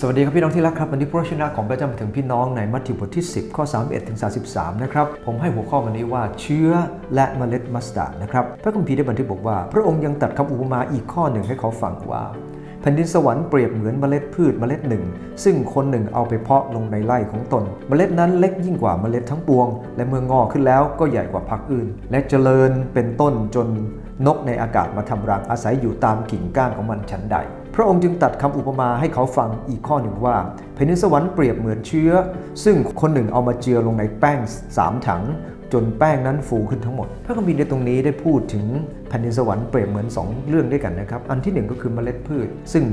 สวัสดีครับพี่น้องที่รักครับวันนี้พระชนะของพระเจ้ามาถึงพี่น้องในมัทธิวบทที่ 10 ข้อ 31ถึง33 นะครับ ผมให้หัวข้อวันนี้ว่าเชื้อและเมล็ดมัสตาร์ดนะครับ พระคัมภีร์ได้บันทึกบอกว่า พระองค์ยังตัดคำอุปมาอีกข้อหนึ่งให้เขาฟังว่าแผ่นดินสวรรค์เปรียบเหมือนเมล็ดพืชเมล็ดหนึ่ง ซึ่งคนหนึ่งเอาไปเพาะลงในไร่ของตน เมล็ดนั้นเล็กยิ่งกว่าเมล็ดทั้งปวง และเมื่องอกขึ้นแล้วก็ใหญ่กว่าพักอื่น และเจริญเป็นต้นจนนกในอากาศมาทำรังอาศัยอยู่ตามกิ่งก้านของมันฉันใด พระองค์จึงตัดคำอุปมาให้เขาฟังอีกข้อหนึ่งว่าแผ่นดินสวรรค์เปรียบเหมือนเชื้อ ซึ่งคนหนึ่งเอามาเจือลงในแป้งสามถัง จนแป้งนั้นฟูขึ้นทั้งหมด พระคัมภีร์ในตรงนี้ได้พูดถึงแผ่นดินสวรรค์เปรียบเหมือน 2 เรื่องด้วยกันนะครับ อันที่หนึ่งก็คือเมล็ดพืช ซึ่ง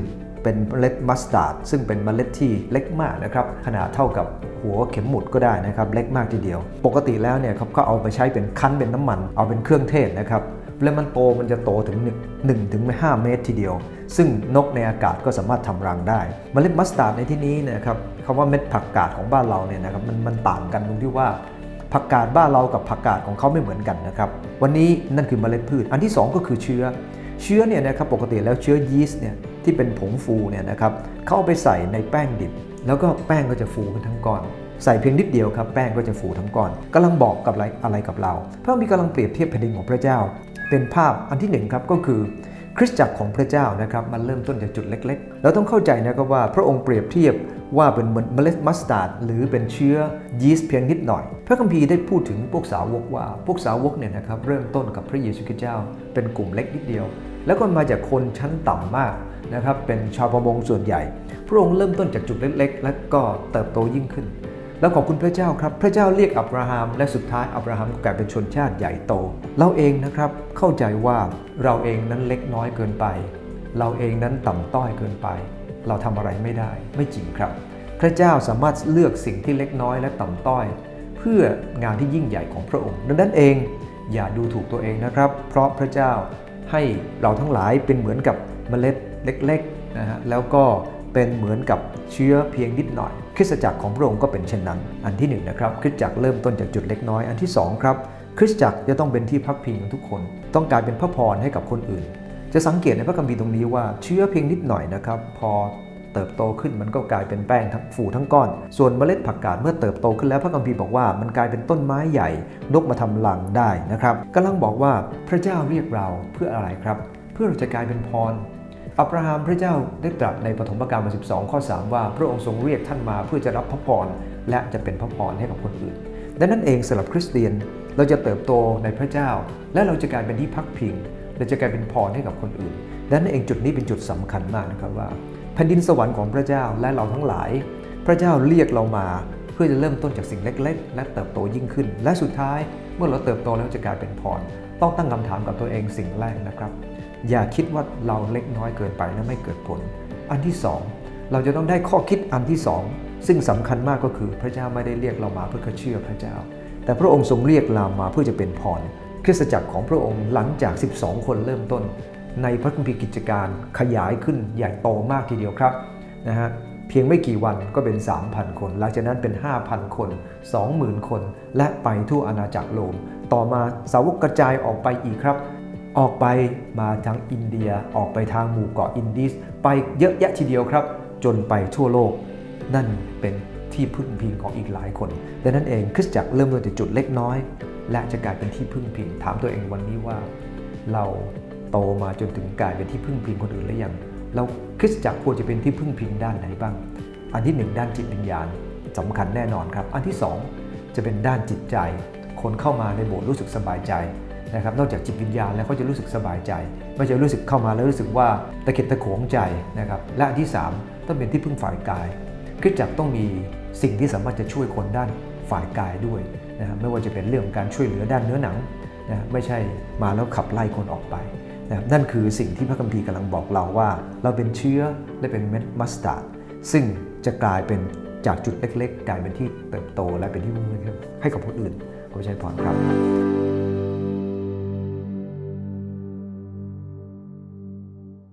เป็นเมล็ดมัสตาร์ดซึ่งเป็นเมล็ดที่เล็กมากนะครับขนาดเท่ากับหัวเข็มหมุดก็ได้นะครับเล็กมากทีเดียว ปกติแล้วเนี่ยครับก็เอาไปใช้เป็นคั้นเป็นน้ำมัน เอาเป็นเครื่องเทศนะครับ แล้วมันโตมันจะโตถึง 1 ถึง5เมตรทีเดียว ซึ่งนกในอากาศก็สามารถทำรังได้เมล็ดมัสตาร์ดในที่นี้นะครับคำว่าเม็ดผักกาดของบ้านเราเนี่ยนะครับมันมันต่างกันตรงที่ว่าผักกาดบ้านเรากับผักกาดของเขาไม่เหมือนกันนะครับ วันนี้นั่นคือเมล็ดพืช อันที่ 2 ก็คือเชื้อ เชื้อเนี่ยนะครับปกติแล้วเชื้อยีสต์เนี่ยที่เป็นผงฟูเนี่ยนะครับเขาเอาไปใส่ในแป้งดิบ แล้วก็แป้งก็จะฟูขึ้นทั้งก้อนใส่เพียงนิดเดียวครับแป้งก็จะฟูทั้งก้อนกำลังบอกกับอะไรอะไรกับเราพระมีกำลังเปรียบเทียบแผ่นดินของพระเจ้า เป็นภาพอันที่หนึ่งครับก็คือคริสตจักรของพระเจ้านะครับมันเริ่มต้นจากจุดเล็กๆ เราต้องเข้าใจนะครับว่าพระองค์เปรียบเทียบว่าเป็นเหมือนเมล็ดมัสตาร์ดหรือเป็นเชื้อยีสต์เพียงนิดหน่อย พระคัมภีร์ได้พูดถึงพวกสาวกว่า พวกสาวกเนี่ยนะครับเริ่มต้นกับพระเยซูคริสต์เจ้า เป็นกลุ่มเล็กนิดเดียว แล้วก็มาจากคนชั้นต่ำมากนะครับเป็นชาวประมงส่วนใหญ่ พระองค์เริ่มต้นจากจุดเล็กๆ แล้วก็เติบโตยิ่งขึ้น แล้วขอบคุณพระเจ้าครับ พระเจ้าเรียกอับราฮัมและสุดท้ายอับราฮัมก็กลายเป็นชนชาติใหญ่โต เราเองนะครับเข้าใจว่าเราเองนั้นเล็กน้อยเกินไป เราเองนั้นต่ำต้อยเกินไป เราทำอะไรไม่ได้ไม่จริงครับ พระเจ้าสามารถเลือกสิ่งที่เล็กน้อยและต่ำต้อย เพื่องานที่ยิ่งใหญ่ของพระองค์ดังนั้นเองอย่าดูถูกตัวเองนะครับ เพราะพระเจ้าให้เราทั้งหลายเป็นเหมือนกับเมล็ดเล็กๆนะฮะแล้วก็เป็นเหมือนกับเชื้อเพียงนิดหน่อย ริสตจักรของพระองค์ก็เป็นเช่นนั้น อันที่หนึ่งนะครับคริสตจักรเริ่มต้นจากจุดเล็กน้อย อันที่สองครับคริสตจักรจะต้องเป็นที่พักพิงของทุกคน ต้องกลายเป็นพระพรให้กับคนอื่น จะสังเกตในพระคัมภีร์ตรงนี้ว่าเชื้อเพียงนิดหน่อยนะครับพอเติบโตขึ้นมันก็กลายเป็นแป้งทั้งฟูทั้งก้อน ส่วนเมล็ดผักกาดเมื่อเติบโตขึ้นแล้วพระคัมภีร์บอกว่ามันกลายเป็นต้นไม้ใหญ่ นกมาทำรังได้นะครับกำลังบอกว่าพระเจ้าเรียกเราเพื่ออะไรครับ เพื่อเราจะกลายเป็นพร อับราฮัมพระเจ้าได้ตรัสในปฐมกาลบท12 ข้อ 3 ว่าพระองค์ทรงเรียกท่านมาเพื่อจะรับพระพรและจะเป็นพระพรให้กับคนอื่น ดังนั้นเองสำหรับคริสเตียนเราจะเติบโตในพระเจ้า และเราจะกลายเป็นที่พักพิงเราจะกลายเป็นพรให้กับคนอื่นดังนั้นเองจุดนี้เป็นจุดสำคัญมากนะครับว่าแผ่นดินสวรรค์ของพระเจ้าและเราทั้งหลาย พระเจ้าเรียกเรามาเพื่อจะเริ่มต้นจากสิ่งเล็ก ๆ และเติบโตยิ่งขึ้น และสุดท้ายเมื่อเราเติบโตแล้วจะกลายเป็นพรต้องตั้งคำถามกับตัวเองสิ่งแรกนะครับ อย่าคิดว่าเราเล็กน้อยเกินไปและไม่เกิดผล อันที่สองเราจะต้องได้ข้อคิดอันที่สองซึ่งสำคัญมากก็คือพระเจ้าไม่ได้เรียกเรามาเพื่อเชื่อพระเจ้า แต่พระองค์ทรงเรียกเรามาเพื่อจะเป็นพรคริสตจักรของพระองค์หลังจาก 12 คนเริ่มต้น ในพระคัมภีร์กิจการขยายขึ้นใหญ่โตมากทีเดียวครับนะฮะเพียงไม่กี่วันก็เป็น 3,000 คน หลังจากนั้นเป็น 5,000 คน 20,000 คน และไปทั่วอาณาจักรโลมต่อมาสาวกกระจายออกไปอีกครับ ออกไปมาทางอินเดียออกไปทางหมู่เกาะอินดิสไปเยอะแยะทีเดียวครับ จนไปทั่วโลก นั่นเป็นที่พึ่งพิงของอีกหลายคน ดังนั้นเองคริสตจักรเริ่มต้นจากจุดเล็กน้อย และจะกลายเป็นที่พึ่งพิง ถามตัวเองวันนี้ว่า เราโตมาจนถึงกลายเป็นที่พึ่งพิงคนอื่นหรือยังเราคริสตจักรควรจะเป็นที่พึ่งพิงด้านไหนบ้าง อันที่หนึ่งด้านจิตวิญญาณสำคัญแน่นอนครับ อันที่สองจะเป็นด้านจิตใจ คนเข้ามาในโบสถ์รู้สึกสบายใจ นะครับนอกจากจิตวิญญาณแล้วเขาจะรู้สึกสบายใจ ไม่ใช่รู้สึกเข้ามาแล้วรู้สึกว่าตะเข็ดตะโขงใจนะครับและอันที่สามต้องเป็นที่พึ่งฝ่ายกายคริสจักรต้องมีสิ่งที่สามารถจะช่วยคนด้านฝ่ายกายด้วยนะครับไม่ว่าจะเป็นเรื่องการช่วยเหลือด้านเนื้อหนังนะไม่ใช่มาแล้วขับไล่คนออกไปนะครับนั่นคือสิ่งที่พระคัมภีร์กำลังบอกเราว่า เราเป็นเชื้อและเป็นเม็ดมัสตาร์ดซึ่งจะกลายเป็นจากจุดเล็ก ๆ กลายเป็นที่เติบโตและเป็นที่มุ่งมั่นให้กับคนอื่นขอใช้พรครับ